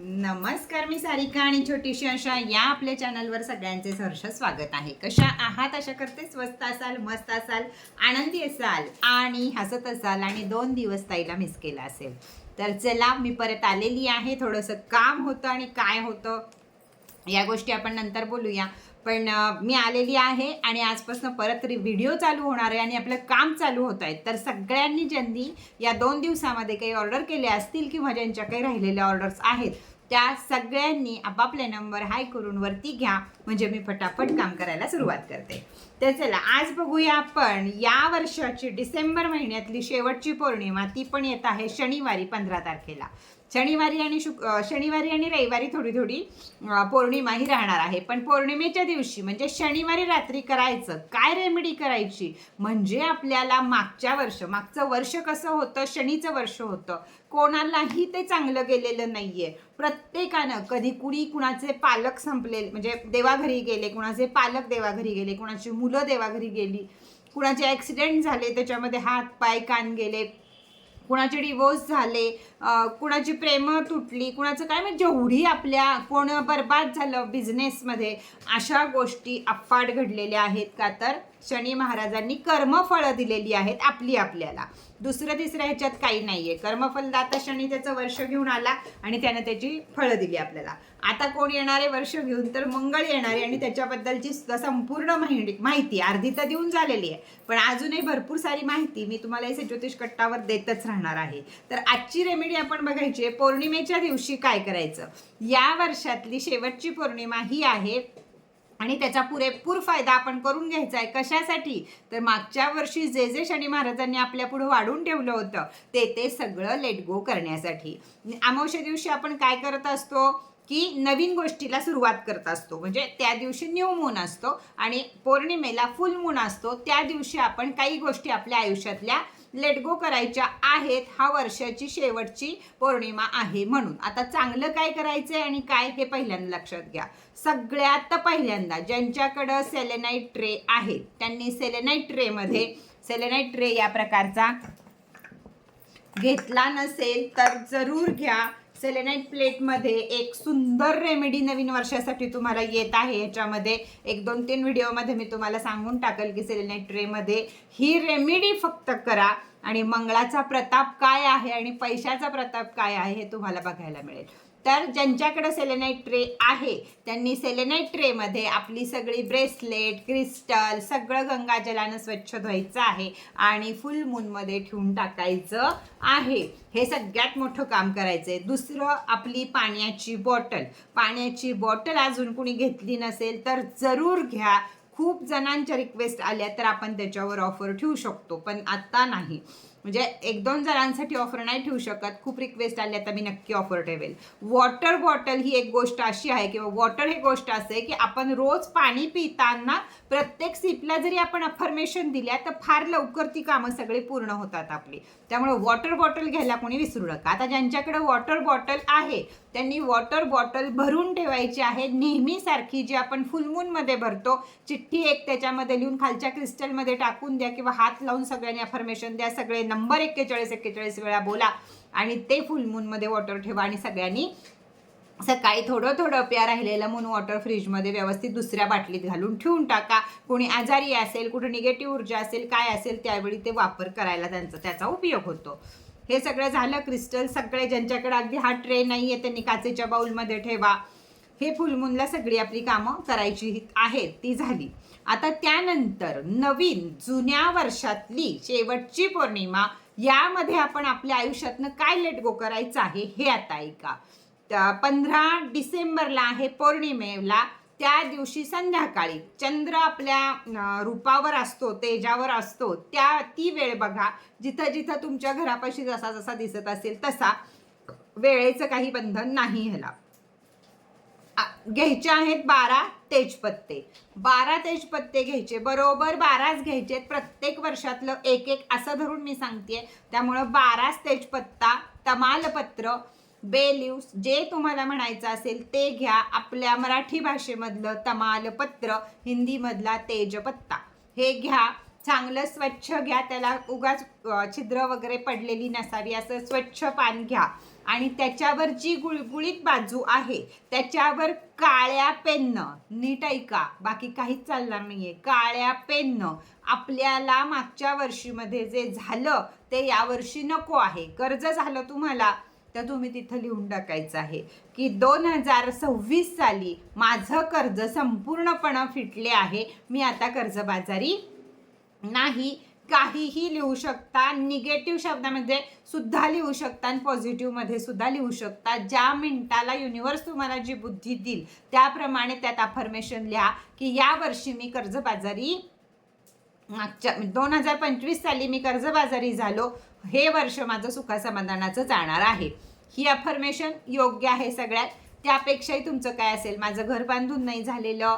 नमस्कार मी सारिका आणि छोटीशी अशा या आपल्या चॅनलवर सगळ्यांचे सहर्ष स्वागत आहे. कशा आहात? अशा करते स्वस्त असाल मस्त असाल आनंदी असाल आणि हसत असाल आणि दोन दिवस ताईला मिस केला असेल. तर चला मी परत आलेली आहे. थोडंसं काम होतं आणि काय होतं या गोष्टी आपण नंतर बोलूया. पण मी आलेली आहे आणि आजपासून परत व्हिडिओ चालू होणार आहे आणि आपलं काम चालू होत आहे. तर सगळ्यांनी ज्यांनी या दोन दिवसामध्ये काही ऑर्डर केले असतील किंवा ज्यांच्या काही राहिलेल्या ऑर्डर्स आहेत त्या सगळ्यांनी आपापले नंबर हाय करून वरती घ्या. म्हणजे मी फटाफट काम करायला सुरुवात करते. तर चला आज बघूया आपण या वर्षाची डिसेंबर महिन्यातली शेवटची पौर्णिमा. ती पण येत आहे शनिवारी पंधरा तारखेला. शनिवारी आणि शुक शनिवारी आणि रविवारी थोडी थोडी पौर्णिमा ही राहणार आहे. पण पौर्णिमेच्या दिवशी म्हणजे शनिवारी रात्री करायचं काय रेमेडी करायची? म्हणजे आपल्याला मागच्या वर्ष मागचं वर्ष कसं होतं शनीचं वर्ष होतं. कोणालाही ते चांगलं गेलेलं नाही आहे प्रत्येकानं कधी कुणी कुणाचे पालक संपले म्हणजे देवाघरी गेले कुणाचे पालक देवाघरी गेले कुणाची मुलं देवाघरी गेली कुणाचे ॲक्सिडेंट झाले त्याच्यामध्ये हात पाय कान गेले कुणाचे डिवोर्स झाले कुणाची प्रेम तुटली कुणाचं काय म्हणजे जेवढी आपल्या कोण बर्बाद झालं बिझनेसमध्ये अशा गोष्टी अफाट घडलेल्या आहेत का तर? शनी महाराजांनी कर्मफळं दिलेली आहेत आपली आपल्याला. दुसरं तिसरं ह्याच्यात काही नाहीये. कर्मफलदाता शनी त्याचं वर्ष घेऊन आला आणि त्यानं त्याची फळं दिली आपल्याला. आता कोण येणारे वर्ष घेऊन? तर मंगळ येणारे आणि त्याच्याबद्दलची संपूर्ण माहिती माहिती अर्धी तर देऊन झालेली आहे. पण अजूनही भरपूर सारी माहिती मी तुम्हाला इथे ज्योतिष कट्टावर देतच राहणार आहे. तर आजची रेमेडी आपण बघायची आहे. पौर्णिमेच्या दिवशी काय करायचं? या वर्षातली शेवटची पौर्णिमा ही आहे आणि त्याचा पुरेपूर फायदा आपण करून घ्यायचा आहे कशासाठी? तर मागच्या वर्षी जे जे शनी महाराजांनी आपल्या पुढे वाढून ठेवलं होतं ते ते सगळं लेट गो करण्यासाठी. अमावश्या दिवशी आपण काय करत असतो? की नवीन गोष्टीला सुरुवात करत असतो. म्हणजे त्या दिवशी न्यू मून असतो आणि पौर्णिमेला फुल मून असतो. त्या दिवशी आपण काही गोष्टी आपल्या आयुष्यातल्या लेट गो करायच्या आहेत हा वर्षाची शेवटची पौर्णिमा आहे म्हणून. आता चांगलं काय करायचं आहे आणि काय हे पहिल्यांदा लक्षात घ्या. सगळ्यात पहिल्यांदा ज्यांच्याकडं सेलेनाईट ट्रे आहे त्यांनी सेलेनाईट ट्रेमध्ये सेलेनाईट ट्रे या प्रकारचा घेतला नसेल तर जरूर घ्या. सेलेनाईट प्लेटमध्ये एक सुंदर रेमेडी नवीन वर्षासाठी तुम्हाला येत आहे. याच्यामध्ये एक दोन तीन व्हिडिओमध्ये मी तुम्हाला सांगून टाकेल की सेलेनाईट ट्रेमध्ये ही रेमेडी फक्त करा. आणि मंगळाचा प्रताप काय आहे आणि पैशाचा प्रताप काय आहे हे तुम्हाला बघायला मिळेल. तर ज्यांच्याकडे सेलेनाईट ट्रे आहे त्यांनी सेलेनाईट ट्रेमध्ये आपली सगळी ब्रेसलेट क्रिस्टल सगळं गंगाजलानं स्वच्छ धुवायचं आहे आणि फुल मूनमध्ये ठेवून टाकायचं आहे. हे सगळ्यात मोठं काम करायचं आहे दुसरं आपली पाण्याची बॉटल पाण्याची बॉटल अजून कुणी घेतली नसेल तर जरूर घ्या. खूप जणांच्या रिक्वेस्ट आल्या तर आपण त्याच्यावर ऑफर ठेवू शकतो पण आत्ता नाही. म्हणजे एक दोन जणांसाठी ऑफर नाही ठेवू शकत. खूप रिक्वेस्ट आली आता मी नक्की ऑफर ठेवेल. वॉटर बॉटल ही एक गोष्ट अशी आहे किंवा वॉटर ही गोष्ट असते की आपण रोज पाणी पिताना प्रत्येक सिपला जरी आपण अफर्मेशन दिल्या तर फार लवकर ती कामं सगळी पूर्ण होतात आपली. त्यामुळे वॉटर बॉटल घ्यायला कोणी विसरू नका. आता ज्यांच्याकडे वॉटर बॉटल आहे त्यांनी वॉटर बॉटल भरून ठेवायची आहे. नेहमीसारखी जी आपण फुलमूनमध्ये भरतो चिठ्ठी एक त्याच्यामध्ये लिहून खालच्या क्रिस्टलमध्ये टाकून द्या किंवा हात लावून सगळ्यांनी अफर्मेशन द्या सगळे नंबर शंभर एक्केचाळीस एक्केचाळीस वेळा बोला आणि ते फुलमूनमध्ये वॉटर ठेवा आणि सगळ्यांनी सकाळी थोडं थोडं प्या राहिलेलं म्हणून वॉटर फ्रीजमध्ये व्यवस्थित दुसऱ्या बाटलीत घालून ठेवून टाका. कोणी आजारी असेल कुठं निगेटिव्ह ऊर्जा असेल काय असेल त्यावेळी ते वापर करायला त्यांचा त्याचा उपयोग होतो. हे सगळं झालं क्रिस्टल सगळे ज्यांच्याकडे अगदी हा ट्रे नाही आहे त्यांनी काचेच्या बाउलमध्ये ठेवा. हे फुलमुनला सगळी आपली कामं करायची आहेत ती झाली. आता त्यानंतर नवीन जुन्या वर्षातली शेवटची पौर्णिमा यामध्ये आपण आपल्या आयुष्यातनं काय लेट गो करायचं आहे हे आता ऐका. पंधरा डिसेंबरला आहे पौर्णिमेला त्या दिवशी संध्याकाळी चंद्र आपल्या रूपावर असतो तेजावर असतो त्या ती वेळ बघा. जिथं जिथं तुमच्या घरापाशी जसा जसा दिसत असेल तसा वेळेचं काही बंधन नाही ह्याला. घ्यायचे आहेत बारा तेजपत्ते. बारा तेजपत्ते घ्यायचे. बरोबर बाराच घ्यायचे प्रत्येक वर्षातलं एक एक असं धरून मी सांगते त्यामुळं बाराच तेजपत्ता तमालपत्र बेलिव्स जे तुम्हाला म्हणायचं असेल ते घ्या. आपल्या मराठी भाषेमधलं तमालपत्र हिंदीमधला तेजपत्ता. हे घ्या. चांगलं स्वच्छ घ्या. त्याला उगाच छिद्र वगैरे पडलेली नसावी. असं स्वच्छ पान घ्या. आणि त्याच्यावर जी गुळगुळीत बाजू आहे त्याच्यावर काळ्या पेननं. नीट ऐका. बाकी काहीच चालणार नाहीये. काळ्या पेननं. आपल्याला मागच्या वर्षीमध्ये जे झालं ते यावर्षी नको आहे. कर्ज झालं तुम्हाला तर तुम्ही तिथं लिहून टाकायचं आहे की दोन हजार सव्वीस साली माझं कर्ज संपूर्णपणे फिटले आहे. मी आता कर्जबाजारी नाही. काहीही लिहू शकता निगेटिव्ह शब्दामध्ये सुद्धा लिहू शकता आणि पॉझिटिव्हमध्ये सुद्धा लिहू शकता. ज्या मिनिटाला युनिवर्स तुम्हाला जी बुद्धी देईल त्याप्रमाणे त्यात अफर्मेशन लिहा की या वर्षी मी कर्जबाजारी मागच्या म्हणजे दोन हजार पंचवीस साली मी कर्जबाजारी झालो हे वर्ष माझं सुखासमाधानाचं जाणार आहे. ही अफर्मेशन योग्य आहे सगळ्यात. त्यापेक्षाही तुमचं काय असेल? माझं घर बांधून नाही झालेलं.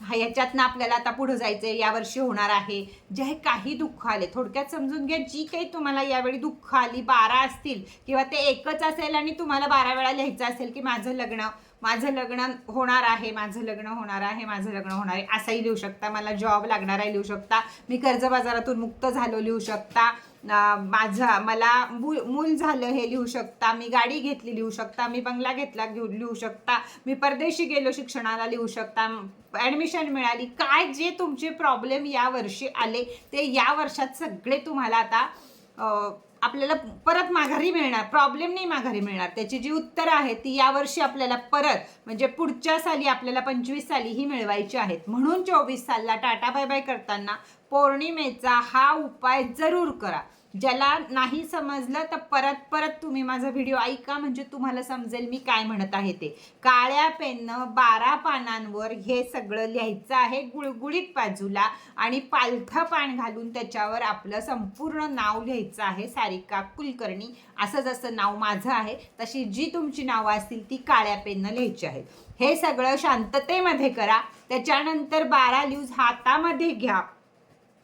हा याच्यातनं आपल्याला आता पुढं जायचं आहे यावर्षी होणार आहे. जे काही दुःख आले. थोडक्यात समजून घ्या जी काही तुम्हाला यावेळी दुःख आली बारा असतील किंवा ते एकच असेल आणि तुम्हाला बारा वेळा लिहायचं असेल की माझं लग्न माझं लग्न होणार आहे माझं लग्न होणार आहे माझं लग्न होणार आहे असंही लिहू शकता. मला जॉब लागणार आहे लिहू शकता. मी कर्ज बाजारातून मुक्त झालो लिहू शकता. माझा मला मूल मूल झालं हे लिहू शकता मी गाडी घेतली लिहू शकता मी बंगला घेतला घेऊ लिहू शकता मी परदेशी गेलो शिक्षणाला लिहू शकता ॲडमिशन मिळाली. काय जे तुमचे प्रॉब्लेम या वर्षी आले ते या वर्षात सगळे तुम्हाला आता आपल्याला परत माघारी मिळणार प्रॉब्लेम नाही माघारी मिळणार. त्याची जी उत्तरं आहेत ती यावर्षी आपल्याला परत म्हणजे पुढच्या साली आपल्याला पंचवीस साली ही मिळवायची आहेत. म्हणून चोवीस सालला टाटा बाय बाय करताना पौर्णिमेचा हा उपाय जरूर करा. ज्याला नाही समजलं तर परत परत तुम्ही माझा व्हिडिओ ऐका म्हणजे तुम्हाला समजेल मी काय म्हणत आहे ते. काळ्या पेननं बारा पानांवर हे सगळं लिहायचं आहे गुळगुळीत बाजूला आणि पालथं पान घालून त्याच्यावर आपलं संपूर्ण नाव लिहायचं आहे सारिका कुलकर्णी. असं जसं नाव माझं आहे तशी जी तुमची नावं असतील ती काळ्या पेननं लिहायची आहेत. हे सगळं शांततेमध्ये करा. त्याच्यानंतर बारा ल्यूज हातामध्ये घ्या.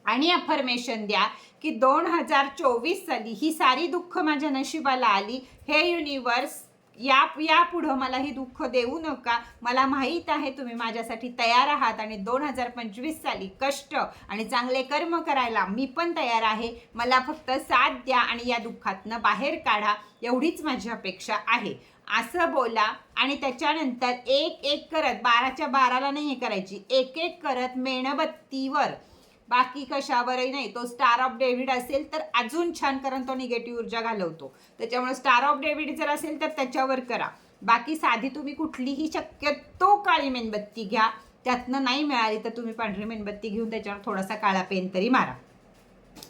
आणि अफर्मेशन द्या की दोन हजार चोवीस साली ही सारी दुःख माझ्या नशिबाला आली. हे युनिवर्स या यापुढं मला ही दुःख देऊ नका. मला माहीत आहे तुम्ही माझ्यासाठी तयार आहात आणि दोन हजार पंचवीस साली कष्ट आणि चांगले कर्म करायला मी पण तयार आहे. मला फक्त साथ द्या आणि या दुःखातनं बाहेर काढा. एवढीच माझी अपेक्षा आहे. असं बोला आणि त्याच्यानंतर एक एक करत बाराच्या बाराला नाही हे करायची एक एक करत मेणबत्तीवर बाकी कशावरही नाही. तो स्टार ऑफ डेव्हिड असेल तर अजून छान कारण तो निगेटिव्ह ऊर्जा घालवतो. त्याच्यामुळे स्टार ऑफ डेव्हिड जर असेल तर त्याच्यावर करा. बाकी साधी तुम्ही कुठलीही शक्यतो काळी मेणबत्ती घ्या. त्यातनं नाही मिळाली तर तुम्ही पांढरी मेणबत्ती घेऊन त्याच्यावर थोडासा काळा पेन तरी मारा.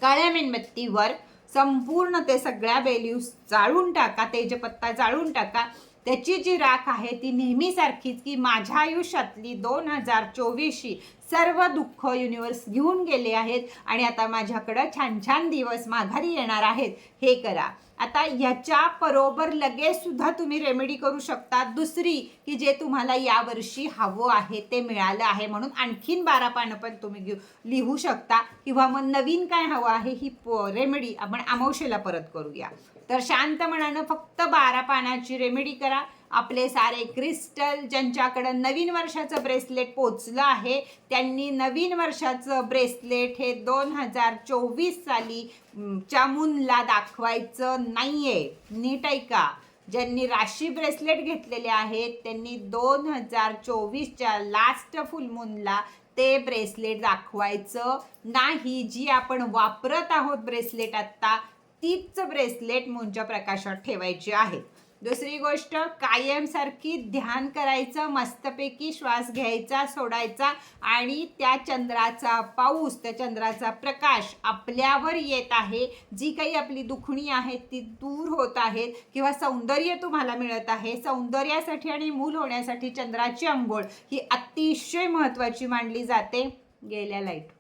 काळ्या मेणबत्तीवर संपूर्ण ते सगळ्या बेल्यूस जाळून टाका तेजपत्ता जाळून टाका. त्याची जी राख आहे ती नेहमीसारखीच की माझ्या आयुष्यातली दोन हजार चोवीसशी सर्व दुःख युनिवर्स घेऊन गेले आहेत आणि आता माझ्याकडं छान छान दिवस माघारी येणार आहेत. हे करा. आता ह्याच्या बरोबर लगेच सुद्धा तुम्ही रेमेडी करू शकता. दुसरी की जे तुम्हाला यावर्षी हवं आहे ते मिळालं आहे म्हणून आणखीन बारा पानं पण तुम्ही घेऊ लिहू शकता. किंवा मग नवीन काय हवं आहे ही रेमेडी आपण अमावशेला परत करूया. तर शांत मनानं फक्त बारा पानाची रेमेडी करा. आपले सारे क्रिस्टल ज्यांच्याकडं नवीन वर्षाचं ब्रेसलेट पोचलं आहे त्यांनी नवीन वर्षाचं ब्रेसलेट हे दोन हजार चोवीस साली म, चामुनला दाखवायचं नाहीये. नीट ऐका. ज्यांनी राशी ब्रेसलेट घेतलेले आहेत त्यांनी दोन हजार चोवीसच्या लास्ट फुलमूनला ते ब्रेसलेट दाखवायचं नाही. जी आपण वापरत आहोत ब्रेसलेट आत्ता तीच ब्रेसलेट मुंच्या प्रकाशात ठेवायची आहे. दुसरी गोष्ट कायमसारखी ध्यान करायचं मस्तपैकी श्वास घ्यायचा सोडायचा आणि त्या चंद्राचा पाऊस त्या चंद्राचा प्रकाश आपल्यावर येत आहे. जी काही आपली दुखणी आहेत ती दूर होत आहेत किंवा सौंदर्य तुम्हाला मिळत आहे. सौंदर्यासाठी आणि मूल होण्यासाठी चंद्राची आंघोळ ही अतिशय महत्त्वाची मानली जाते. गेल्या लाइट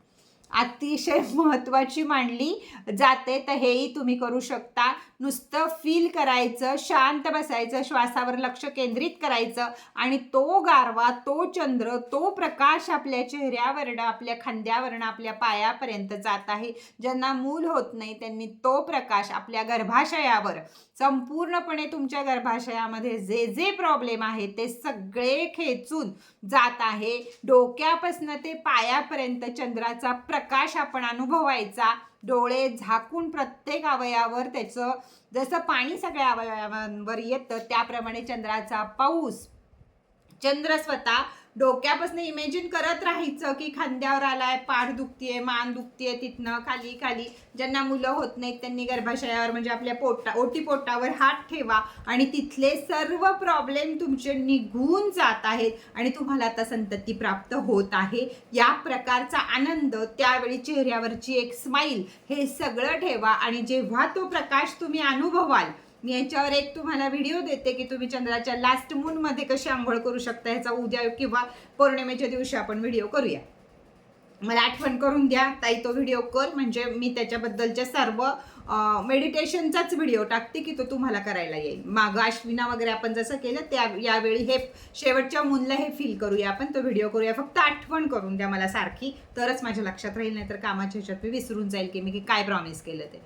अतिशय महत्त्वाची मानली जाते. तर हेही तुम्ही करू शकता. नुसतं फील करायचं शांत बसायचं श्वासावर लक्ष केंद्रित करायचं आणि तो गारवा तो चंद्र तो प्रकाश आपल्या चेहऱ्यावरनं आपल्या खांद्यावरनं आपल्या पायापर्यंत जात आहे. ज्यांना मूल होत नाही त्यांनी तो प्रकाश आपल्या गर्भाशयावर संपूर्णपणे तुमच्या गर्भाशयामध्ये जे जे प्रॉब्लेम आहेत ते सगळे खेचून जात आहे. डोक्यापासनं ते पायापर्यंत चंद्राचा प्रकाश आपण अनुभवायचा. डोळे झाकून प्रत्येक अवयवावर त्याचं जसं पाणी सगळ्या अवयवांवर येतं त्याप्रमाणे चंद्राचा पाऊस. चंद्र स्वतः डोक्यापासून इमेजिन करत राहायचं की खांद्यावर आलाय पाठ दुखतीये मान दुखतीये तिथनं खाली खाली. ज्यांना मुलं होत नाहीत त्यांनी गर्भाशयावर म्हणजे आपल्या पोटा ओटी पोटावर हात ठेवा आणि तिथले सर्व प्रॉब्लेम तुमचे निघून जात आहेत आणि तुम्हाला आता संतती प्राप्त होत आहे. या प्रकारचा आनंद त्यावेळी चेहऱ्यावरची एक स्माईल हे सगळं ठेवा आणि जेव्हा तो प्रकाश तुम्ही अनुभवाल मी याच्यावर एक तुम्हाला व्हिडिओ देते की तुम्ही चंद्राच्या लास्ट मूनमध्ये कशी आंघोळ करू शकता ह्याचा उद्या किंवा पौर्णिमेच्या दिवशी आपण व्हिडिओ करूया. मला आठवण करून द्या ताई तो व्हिडिओ कर म्हणजे मी त्याच्याबद्दलच्या सर्व मेडिटेशनचाच व्हिडिओ टाकते की तो तुम्हाला करायला येईल. मागं अश्विना वगैरे आपण जसं केलं त्या यावेळी हे शेवटच्या मूनला हे फील करूया आपण तो व्हिडिओ करूया. फक्त आठवण करून द्या मला सारखी तरच माझ्या लक्षात राहील नाही तर कामाच्या ह्याच्यात मी विसरून जाईल की मी की काय प्रॉमिस केलं ते.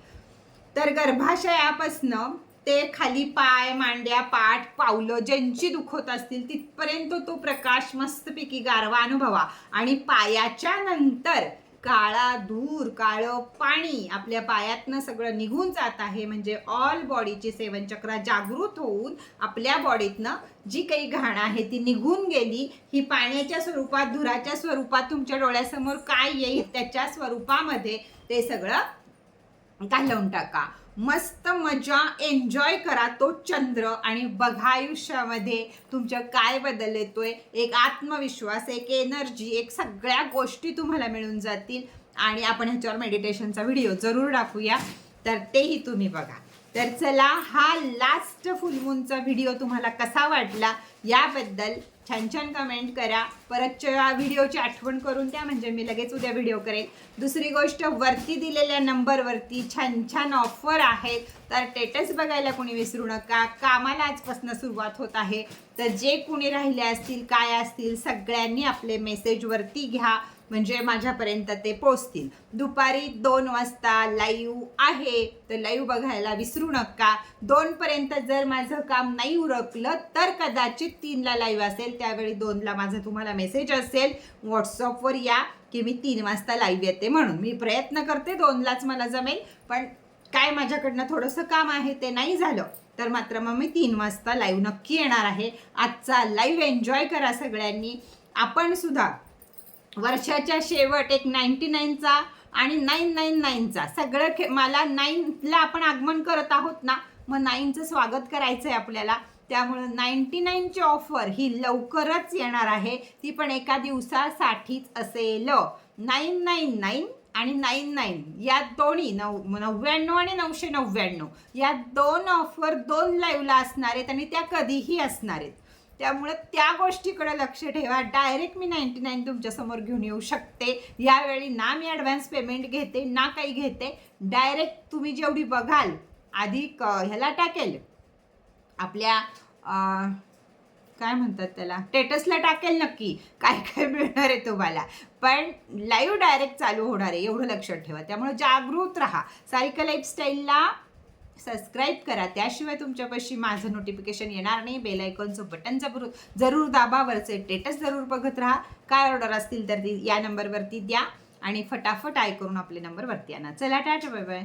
तर गर्भाशयापासनं ते खाली पाय मांड्या पाठ पावलं ज्यांची दुखत असतील तिथपर्यंत तो प्रकाश मस्तपैकी गारवा अनुभवा. आणि पायाच्या नंतर काळा धूर काळं पाणी आपल्या पायातनं सगळं निघून जात आहे. म्हणजे ऑल बॉडीची सेवन चक्र जागृत होऊन आपल्या बॉडीतनं जी काही घाण आहे ती निघून गेली. ही पाण्याच्या स्वरूपात धुराच्या स्वरूपात तुमच्या डोळ्यासमोर काय येईल त्याच्या स्वरूपामध्ये ते सगळं घालवून टाका. मस्त मजा एन्जॉय करा तो चंद्र. आणि बघा आयुष्यामध्ये तुमच्या काय बदल येतोय. एक आत्मविश्वास एक एनर्जी एक सगळ्या गोष्टी तुम्हाला मिळून जातील. आणि आपण ह्याच्यावर मेडिटेशनचा व्हिडिओ जरूर टाकूया तर तेही तुम्ही बघा. तर चला हा लास्ट फुलमूनचा व्हिडिओ तुम्हाला कसा वाटला याबद्दल छान छान कमेंट करा. परतच्या व्हिडिओची आठवण करून द्या म्हणजे मी लगेच उद्या व्हिडिओ करेन दुसरी गोष्ट वरती दिलेल्या नंबरवरती छान छान ऑफर आहेत. तर टेटस बघायला कोणी विसरू नका. कामाला आजपासून सुरुवात होत आहे. तर जे कोणी राहिले असतील काय असतील सगळ्यांनी आपले मेसेजवरती घ्या. म्हणजे माझ्यापर्यंत ते पोचतील दुपारी दोन वाजता लाईव्ह आहे. तर लाईव्ह बघायला विसरू नका. दोनपर्यंत जर माझं काम नाही उरकलं तर कदाचित तीनला लाईव्ह असेल. त्यावेळी दोनला माझा तुम्हाला मेसेज असेल. व्हॉट्सअपवर या की मी तीन वाजता लाईव्ह येते म्हणून. मी प्रयत्न करते दोनलाच मला जमेल. पण काय माझ्याकडनं थोडंसं काम आहे ते नाही झालं तर मात्र मग मी तीन वाजता लाईव्ह नक्की येणार आहे. आजचा लाईव्ह एन्जॉय करा सगळ्यांनी. आपण सुद्धा वर्षाच्या शेवट एक नाईन्टी नाईनचा आणि नाईन नाईन नाईनचा सगळं खे मला नाईनला आपण आगमन करत आहोत ना मग नाईनचं स्वागत करायचं आहे आपल्याला. त्यामुळं नाईन्टी नाईनची ऑफर ही लवकरच येणार आहे. ती पण एका दिवसासाठीच असेल. नाईन नाईन नाईन आणि नाईन नाईन या दोन्ही नऊ नव्याण्णव आणि नऊशे नव्याण्णव. या दोन ऑफर दोन लाईव्हला असणार आहेत आणि त्या कधीही असणार आहेत. त्यामुळे त्या गोष्टीकडे लक्ष ठेवा. डायरेक्ट मी नाईन्टी नाईन तुमच्यासमोर घेऊन येऊ शकते. यावेळी ना मी ॲडव्हान्स पेमेंट घेते ना काही घेते. डायरेक्ट तुम्ही जेवढी बघाल आधी क ह्याला टाकेल. आपल्या काय म्हणतात त्याला? स्टेटसला टाकेल नक्की. काय काय मिळणार आहे तुम्हाला. पण लाईव्ह डायरेक्ट चालू होणार आहे एवढं लक्षात ठेवा. त्यामुळे जागृत राहा. सारिका लाईफस्टाईलला सबस्क्राईब करा. त्याशिवाय तुमच्यापाशी माझं नोटिफिकेशन येणार नाही. बेल आयकॉनचं बटन जरूर जरूर दाबावरचे स्टेटस जरूर बघत राहा. काय ऑर्डर असतील तर ती या नंबरवरती द्या. आणि फटाफट आय करून आपले नंबरवरती आणा. चला टाटा बाय बाय